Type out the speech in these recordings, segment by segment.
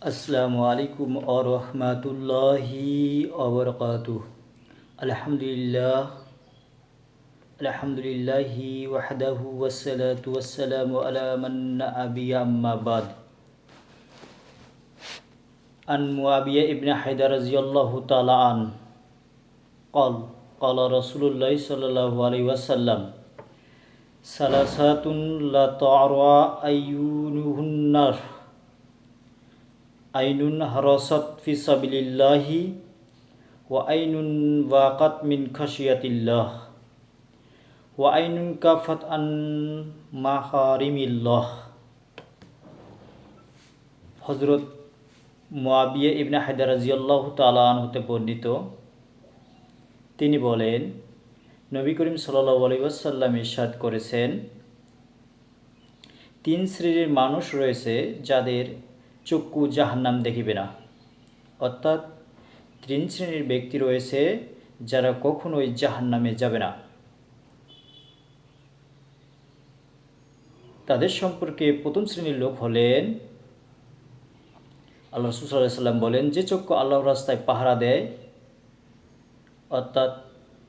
আসসালামু আলাইকুম আরহামাতুল্লাহি অবরকাতু আলহামদুলিল্লাহ আলহামদুলিল্লাহি ওয়াহদাহু ওয়াসসালাতু ওয়াসসালামু আলা মান নাবিয়া আম্মা বাদ عن معاوية ابن حيدر رضي الله تعالى عنه قال قال رسول الله صلى الله عليه وسلم ثلاثة لا تعرى أيونهن আইনুন হরসত ফি সাবিলিল্লাহি ওয়া আইনুন ওয়াকাত মিন খাশিয়াতিল্লাহ ওয়া আইনুন কাফাত আন মাহারিমিল্লাহ। হজরত মোয়াবিয়া ইবনে হায়দার রাজিয়াল্লাহ তালান হতে বর্ণিত, তিনি বলেন, নবী করিম সাল্লাহ আলাইসাল্লাম ইরশাদ করেছেন, তিন শ্রেণির মানুষ রয়েছে যাদের চক্ষু জাহান্নাম দেখিবে না। অর্থাৎ তিন শ্রেণির ব্যক্তি রয়েছে যারা কখনোই জাহান্নামে যাবে না। তাদের সম্পর্কে প্রথম শ্রেণির লোক হলেন আল্লাহ রসুল্লাহ সাল্লাম বলেন, যে চক্ষু আল্লাহর রাস্তায় পাহারা দেয়, অর্থাৎ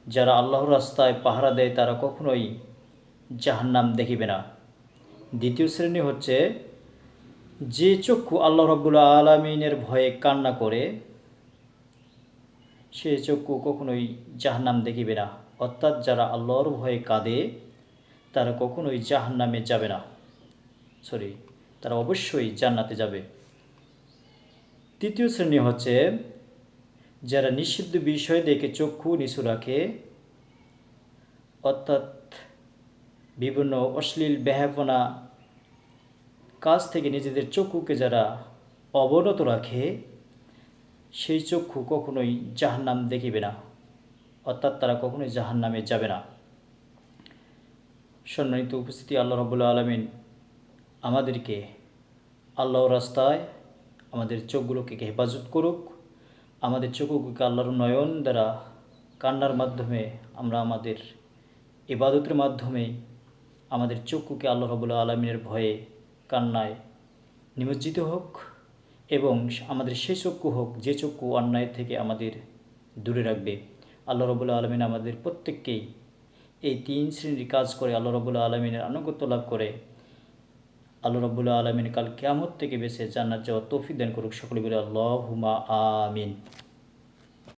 যারা আল্লাহর রাস্তায় পাহারা দেয় তারা কখনোই জাহান্নাম দেখিবে না। দ্বিতীয় শ্রেণি হচ্ছে যে চক্ষু আল্লাহ রব্বুল্লা আলমিনের ভয়ে কান্না করে, সে চক্ষু কখনোই জাহান্নাম দেখিবে না। অর্থাৎ যারা আল্লাহর ভয়ে কাঁদে, তারা কখনোই জাহান্নামে যাবে না। সরি তারা অবশ্যই জান্নাতে যাবে। তৃতীয় শ্রেণি হচ্ছে, যারা নিষিদ্ধ বিষয় দেখে চক্ষু নিচু রাখে, অর্থাৎ বিভিন্ন অশ্লীল ব্যাহাপনা কাজ থেকে নিজেদের চক্ষুকে যারা অবনত রাখে, সেই চক্ষু কখনোই জাহান্নাম দেখিবে না। অর্থাৎ তারা কখনোই জাহান্নামে যাবে না। সম্মানিত উপস্থিতি, আল্লাহ রবুল্লা আলমিন আমাদেরকে আল্লাহর রাস্তায় আমাদের চোখগুলোকে হেফাজত করুক। আমাদের চোখগুলোকে আল্লাহর নয়ন দ্বারা কান্নার মাধ্যমে আমরা আমাদের ইবাদতের মাধ্যমে আমাদের চক্ষুকে আল্লাহ রবুল্লা আলমিনের ভয়ে কান্নায় নিমজ্জিত হোক এবং আমাদের সে চক্ষু হোক, যে চক্ষু অন্যায় থেকে আমাদের দূরে রাখবে। আল্লাহ রবুল্লা আলমিন আমাদের প্রত্যেককেই এই তিন শ্রেণির কাজ করে আল্লাহ রবুল্লা আলমিনের আনুগত্য লাভ করে। আল্লাহ রবুল্লা আলমিন কাল কেমত থেকে বেছে জান্নাত যাওয়া তৌফিক দান করুক সকলে বলে আল্লাহ হুমা আমিন।